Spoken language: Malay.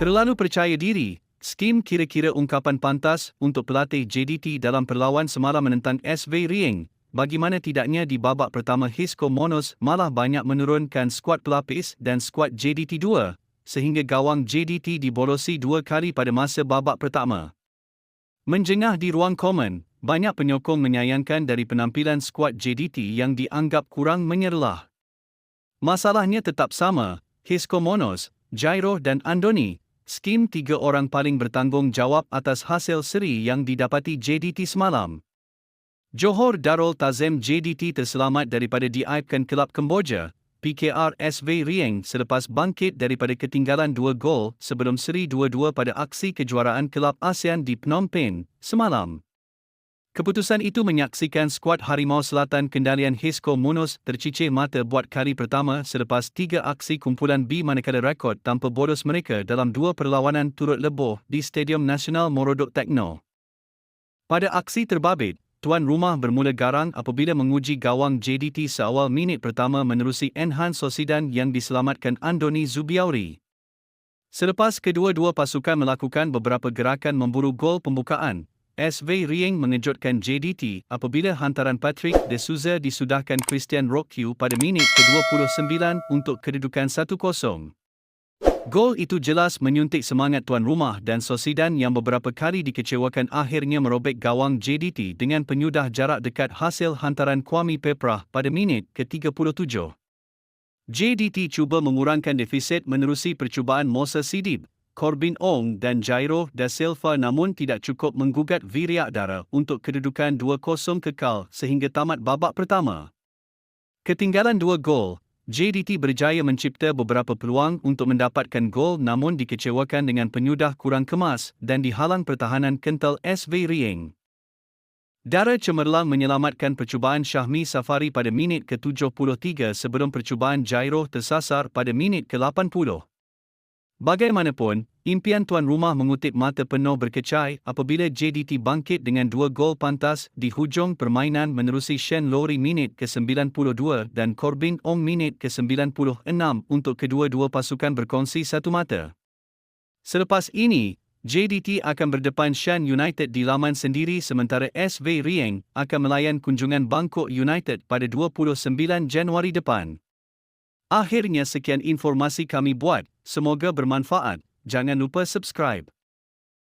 Terlalu percaya diri, skim kira-kira ungkapan pantas untuk pelatih JDT dalam perlawan semalam menentang SV Rieng. Bagaimana tidaknya di babak pertama Hisco Monos malah banyak menurunkan skuad pelapis dan skuad JDT 2, sehingga gawang JDT dibolosi dua kali pada masa babak pertama. Menjengah di ruang komen, banyak penyokong menyayangkan dari penampilan skuad JDT yang dianggap kurang menyerlah. Masalahnya tetap sama, Hisco Monos, Jairo dan Andoni, skim tiga orang paling bertanggungjawab atas hasil seri yang didapati JDT semalam. Johor Darul Tazim JDT terselamat daripada diaibkan kelab Kemboja, PKR SV Rieng selepas bangkit daripada ketinggalan dua gol sebelum seri 2-2 pada aksi kejuaraan kelab ASEAN di Phnom Penh semalam. Keputusan itu menyaksikan skuad Harimau Selatan kendalian Hisco Munos tercicir mata buat kali pertama selepas tiga aksi kumpulan B manakala rekod tanpa bodos mereka dalam dua perlawanan turut leboh di Stadium Nasional Morodok Tekno. Pada aksi terbabit, tuan rumah bermula garang apabila menguji gawang JDT seawal minit pertama menerusi Enhan Sosidan yang diselamatkan Andoni Zubiauri. Selepas kedua-dua pasukan melakukan beberapa gerakan memburu gol pembukaan, SV Rieng mengejutkan JDT apabila hantaran Patrick De Souza disudahkan Christian Rockyu pada minit ke-29 untuk kedudukan 1-0. Gol itu jelas menyuntik semangat tuan rumah dan Sosidan yang beberapa kali dikecewakan akhirnya merobek gawang JDT dengan penyudah jarak dekat hasil hantaran Kwame Peprah pada minit ke-37. JDT cuba mengurangkan defisit menerusi percubaan Mosa Sidib, Corbin Ong dan Jairo da Silva namun tidak cukup menggugat Viriak Dara untuk kedudukan 2-0 kekal sehingga tamat babak pertama. Ketinggalan dua gol, JDT berjaya mencipta beberapa peluang untuk mendapatkan gol namun dikecewakan dengan penyudah kurang kemas dan dihalang pertahanan kental SV Rieng. Dara cemerlang menyelamatkan percubaan Syahmi Safari pada minit ke-73 sebelum percubaan Jairo tersasar pada minit ke-80. Bagaimanapun, impian tuan rumah mengutip mata penuh berkecai apabila JDT bangkit dengan dua gol pantas di hujung permainan menerusi Shen Lori minit ke-92 dan Corbin Ong minit ke-96 untuk kedua-dua pasukan berkongsi satu mata. Selepas ini, JDT akan berdepan Shan United di laman sendiri sementara SV Rieng akan melayan kunjungan Bangkok United pada 29 Januari depan. Akhirnya sekian informasi kami buat, semoga bermanfaat. Jangan lupa subscribe.